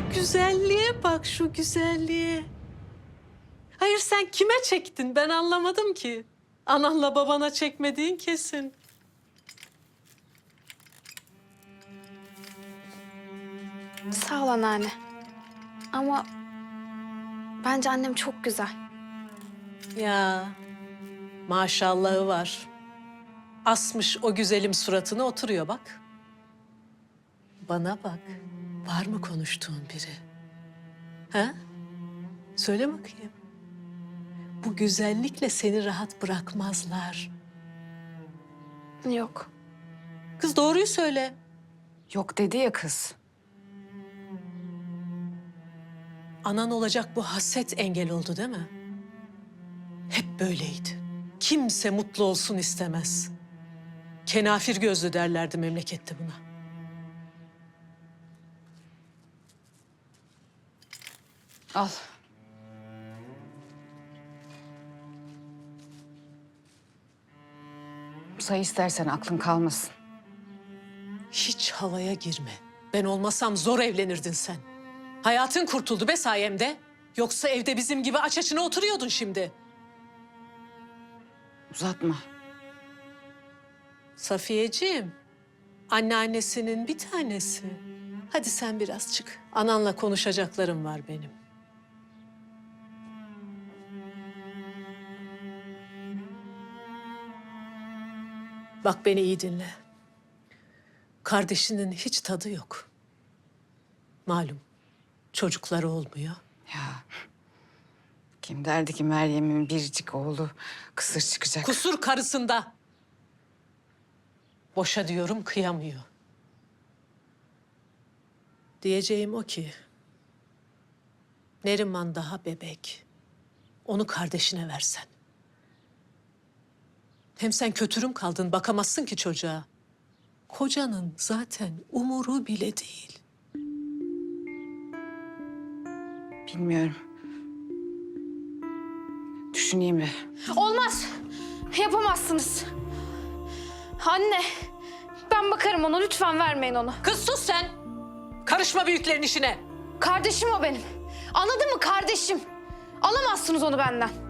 Şu güzelliğe bak şu güzelliğe. Hayır sen kime çektin ben anlamadım ki. Ananla babana çekmediğin kesin. Sağ ol anneanne. Ama bence annem çok güzel. Ya maşallahı var. Asmış o güzelim suratını oturuyor bak. Bana bak. Var mı konuştuğun biri? Ha? Söyle bakayım. Bu güzellikle seni rahat bırakmazlar. Yok. Kız doğruyu söyle. Yok dedi ya kız. Anan olacak bu haset engel oldu değil mi? Hep böyleydi. Kimse mutlu olsun istemez. Kenafir gözlü derlerdi memlekette buna. Al. Say istersen aklın kalmasın. Hiç havaya girme. Ben olmasam zor evlenirdin sen. Hayatın kurtuldu be sayemde. Yoksa evde bizim gibi aç açına oturuyordun şimdi. Uzatma. Safiyeciğim, anneannesinin bir tanesi. Hadi sen biraz çık. Ananla konuşacaklarım var benim. Bak beni iyi dinle. Kardeşinin hiç tadı yok. Malum çocukları olmuyor. Ya. Kim derdi ki Meryem'in biricik oğlu kısır çıkacak. Kusur karısında. Boşa diyorum kıyamıyor. Diyeceğim o ki... Neriman daha bebek. Onu kardeşine versen. Hem sen kötürüm kaldın, bakamazsın ki çocuğa. Kocanın zaten umuru bile değil. Bilmiyorum. Düşüneyim bir. Olmaz. Yapamazsınız. Anne, ben bakarım ona. Lütfen vermeyin onu. Kız sus sen! Karışma büyüklerin işine. Kardeşim o benim. Anladın mı kardeşim? Alamazsınız onu benden.